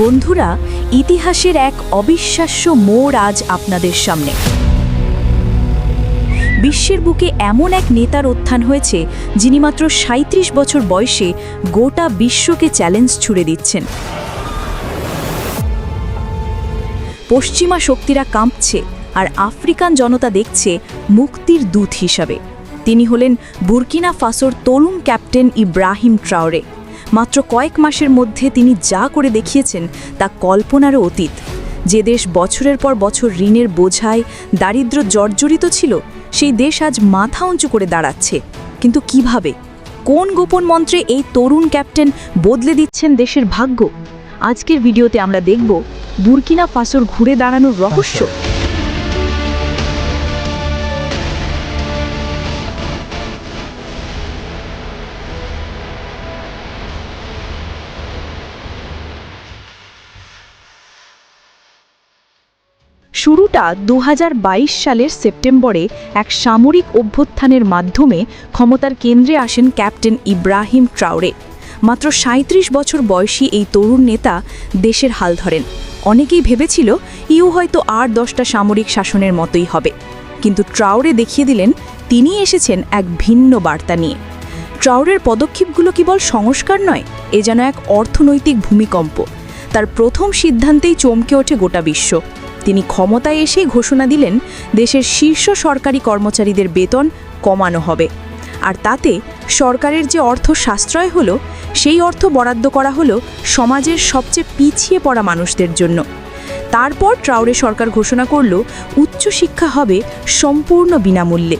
বন্ধুরা, ইতিহাসের এক অবিশ্বাস্য মোড় আজ আপনাদের সামনে। বিশ্বের বুকে এমন এক নেতার উত্থান হয়েছে, যিনি মাত্র সাঁত্রিশ বছর বয়সে গোটা বিশ্বকে চ্যালেঞ্জ ছুড়ে দিচ্ছেন। পশ্চিমা শক্তিরা কাঁপছে আর আফ্রিকান জনতা দেখছে মুক্তির দূত হিসাবে। তিনি হলেন বুরকিনা ফাসোর তরুণ ক্যাপ্টেন ইব্রাহিম ট্রাওরে। মাত্র কয়েক মাসের মধ্যে তিনি যা করে দেখিয়েছেন তা কল্পনারও অতীত। যে দেশ বছরের পর বছর ঋণের বোঝায়, দারিদ্র জর্জরিত ছিল, সেই দেশ আজ মাথা উঁচু করে দাঁড়াচ্ছে। কিন্তু কীভাবে? কোন গোপন মন্ত্রে এই তরুণ ক্যাপ্টেন বদলে দিচ্ছেন দেশের ভাগ্য? আজকের ভিডিওতে আমরা দেখব, বুরকিনা ফাসোর ঘুরে দাঁড়ানোর রহস্য। শুরুটা দু হাজার বাইশ সালের সেপ্টেম্বরে এক সামরিক অভ্যুত্থানের মাধ্যমে ক্ষমতার কেন্দ্রে আসেন ক্যাপ্টেন ইব্রাহিম ট্রাউরে। মাত্র সাঁত্রিশ বছর বয়সী এই তরুণ নেতা দেশের হাল ধরেন। অনেকেই ভেবেছিল, ইউ হয়তো আর দশটা সামরিক শাসনের মতোই হবে। কিন্তু ট্রাউরে দেখিয়ে দিলেন, তিনি এসেছেন এক ভিন্ন বার্তা নিয়ে। ট্রাউরের পদক্ষেপগুলো কেবল সংস্কার নয়, এ যেন এক অর্থনৈতিক ভূমিকম্প। তার প্রথম সিদ্ধান্তেই চমকে ওঠে গোটা বিশ্ব। তিনি ক্ষমতায় এসেই ঘোষণা দিলেন, দেশের শীর্ষ সরকারি কর্মচারীদের বেতন কমানো হবে। আর তাতে সরকারের যে অর্থ সাশ্রয় হলো, সেই অর্থ বরাদ্দ করা হলো সমাজের সবচেয়ে পিছিয়ে পড়া মানুষদের জন্য। তারপর ট্রাউরে সরকার ঘোষণা করল উচ্চশিক্ষা হবে সম্পূর্ণ বিনামূল্যে।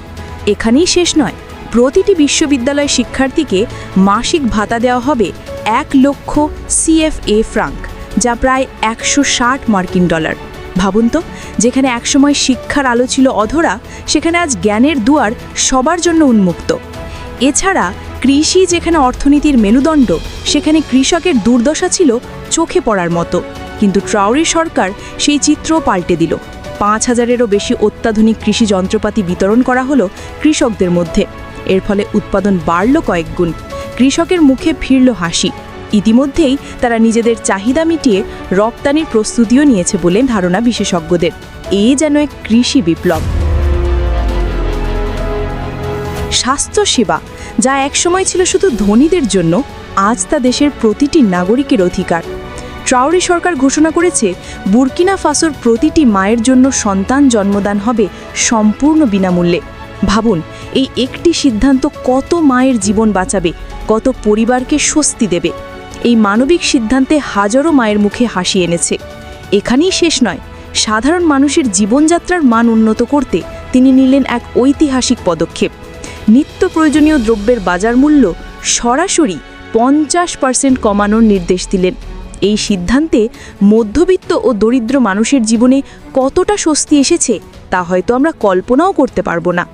এখানেই শেষ নয়, প্রতিটি বিশ্ববিদ্যালয় শিক্ষার্থীকে মাসিক ভাতা দেওয়া হবে এক লক্ষ সিএফএ ফ্রাঙ্ক, যা প্রায় একশো ষাট মার্কিন ডলার। ভাবুন তো, যেখানে একসময় শিক্ষার আলো ছিল অধরা, সেখানে আজ জ্ঞানের দুয়ার সবার জন্য উন্মুক্ত। এছাড়া কৃষি যেখানে অর্থনীতির মেরুদণ্ড, সেখানে কৃষকের দুর্দশা ছিল চোখে পড়ার মতো। কিন্তু ট্রাউরি সরকার সেই চিত্র পাল্টে দিল। পাঁচ হাজারেরও বেশি অত্যাধুনিক কৃষি যন্ত্রপাতি বিতরণ করা হলো কৃষকদের মধ্যে। এর ফলে উৎপাদন বাড়ল কয়েক গুণ কৃষকের মুখে ফিরল হাসি। ইতিমধ্যেই তারা নিজেদের চাহিদা মিটিয়ে রপ্তানির প্রস্তুতিও নিয়েছে বলে ধারণা বিশেষজ্ঞদের। এ যেন এক কৃষি বিপ্লব। স্বাস্থ্যসেবা যা একসময় ছিল শুধু ধনীদের জন্য, আজ তা দেশের প্রতিটি নাগরিকের অধিকার। ট্রাউরি সরকার ঘোষণা করেছে, বুরকিনা ফাসোর প্রতিটি মায়ের জন্য সন্তান জন্মদান হবে সম্পূর্ণ বিনামূল্যে। ভাবুন, এই একটি সিদ্ধান্ত কত মায়ের জীবন বাঁচাবে, কত পরিবারকে স্বস্তি দেবে। এই মানবিক সিদ্ধান্তে হাজারো মায়ের মুখে হাসি এনেছে। এখানেই শেষ নয়, সাধারণ মানুষের জীবনযাত্রার মান উন্নত করতে তিনি নিলেন এক ঐতিহাসিক পদক্ষেপ। নিত্য প্রয়োজনীয় দ্রব্যের বাজার মূল্য সরাসরি পঞ্চাশ পার্সেন্ট কমানোর নির্দেশ দিলেন। এই সিদ্ধান্তে মধ্যবিত্ত ও দরিদ্র মানুষের জীবনে কতটা স্বস্তি এসেছে তা হয়তো আমরা কল্পনাও করতে পারব না।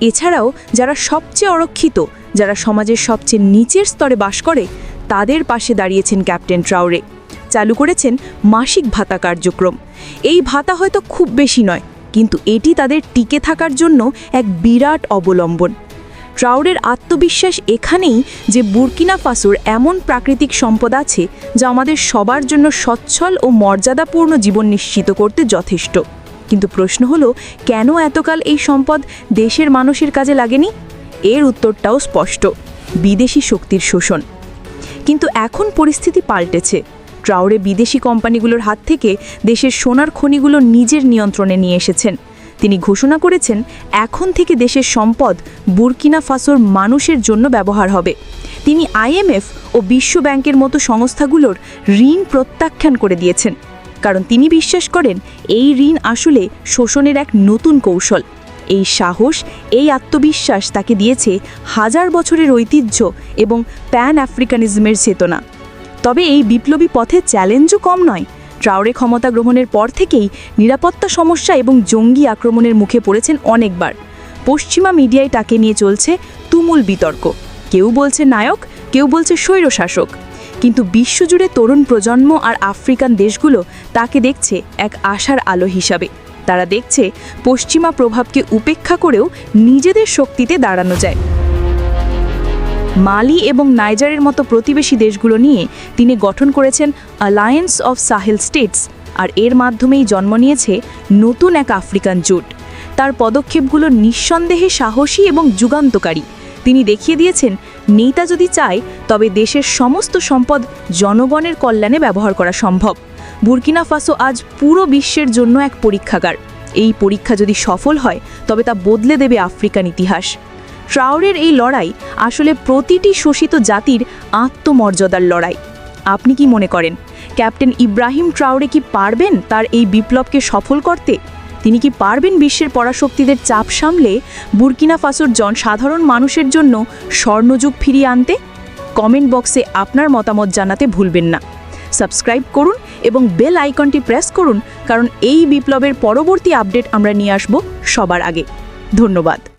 এছাড়াও যারা সবচেয়ে অরক্ষিত, যারা সমাজের সবচেয়ে নিচের স্তরে বাস করে তাদের পাশে দাঁড়িয়েছেন ক্যাপ্টেন ট্রাউরে। চালু করেছেন মাসিক ভাতা কার্যক্রম। এই ভাতা হয়তো খুব বেশি নয়, কিন্তু এটি তাদের টিকে থাকার জন্য এক বিরাট অবলম্বন। ট্রাউরের আত্মবিশ্বাস এখানেই যে বুরকিনা ফাসোর এমন প্রাকৃতিক সম্পদ আছে যা আমাদের সবার জন্য সচ্ছল ও মর্যাদাপূর্ণ জীবন নিশ্চিত করতে যথেষ্ট। কিন্তু প্রশ্ন হলো, কেন এতকাল এই সম্পদ দেশের মানুষের কাজে লাগেনি? এর উত্তরটাও স্পষ্ট, বিদেশি শক্তির শোষণ। কিন্তু এখন পরিস্থিতি পাল্টেছে। ট্রাউরে বিদেশি কোম্পানিগুলোর হাত থেকে দেশের সোনার খনিগুলো নিজের নিয়ন্ত্রণে নিয়ে এসেছেন। তিনি ঘোষণা করেছেন, এখন থেকে দেশের সম্পদ বুরকিনা ফাসোর মানুষের জন্য ব্যবহার হবে। তিনি আইএমএফ ও বিশ্ব ব্যাংকের মতো সংস্থাগুলোর ঋণ প্রত্যাখ্যান করে দিয়েছেন। কারণ তিনি বিশ্বাস করেন, এই ঋণ আসলে শোষণের এক নতুন কৌশল। এই সাহস, এই আত্মবিশ্বাস তাকে দিয়েছে হাজার বছরের ঐতিহ্য এবং প্যান আফ্রিকানিজমের চেতনা। তবে এই বিপ্লবী পথে চ্যালেঞ্জও কম নয়। ট্রাউরে ক্ষমতা গ্রহণের পর থেকেই নিরাপত্তা সমস্যা এবং জঙ্গি আক্রমণের মুখে পড়েছেন অনেকবার। পশ্চিমা মিডিয়ায় তাকে নিয়ে চলছে তুমুল বিতর্ক। কেউ বলছে নায়ক, কেউ বলছে স্বৈরশাসক। কিন্তু বিশ্বজুড়ে তরুণ প্রজন্ম আর আফ্রিকান দেশগুলো তাকে দেখছে এক আশার আলো হিসাবে। তারা দেখছে পশ্চিমা প্রভাবকে উপেক্ষা করেও নিজেদের শক্তিতে দাঁড়ানো যায়। মালি এবং নাইজারের মতো প্রতিবেশী দেশগুলো নিয়ে তিনি গঠন করেছেন অ্যালায়েন্স অফ সাহেল স্টেটস আর এর মাধ্যমেই জন্ম নিয়েছে নতুন এক আফ্রিকান জোট। তার পদক্ষেপগুলো নিঃসন্দেহে সাহসী এবং যুগান্তকারী। তিনি দেখিয়ে দিয়েছেন, নেতা যদি চায়, তবে দেশের সমস্ত সম্পদ জনগণের কল্যাণে ব্যবহার করা সম্ভব। বুরকিনা ফাসো আজ পুরো বিশ্বের জন্য এক পরীক্ষাগার। এই পরীক্ষা যদি সফল হয়, তবে তা বদলে দেবে আফ্রিকান ইতিহাস। ট্রাউরের এই লড়াই আসলে প্রতিটি শোষিত জাতির আত্মমর্যাদার লড়াই। আপনি কি মনে করেন, ক্যাপ্টেন ইব্রাহিম ট্রাউরে কি পারবেন তার এই বিপ্লবকে সফল করতে? তিনি কি পারবেন বিশ্বের পরাশক্তিদের চাপ সামলে বুর্কিনা ফাসোর জন সাধারণ মানুষের জন্য স্বর্ণযুগ ফিরিয়ে আনতে? কমেন্ট বক্সে আপনার মতামত জানাতে ভুলবেন না। সাবস্ক্রাইব করুন এবং বেল আইকনটি প্রেস করুন, কারণ এই বিপ্লবের পরবর্তী আপডেট আমরা নিয়ে আসব সবার আগে। ধন্যবাদ।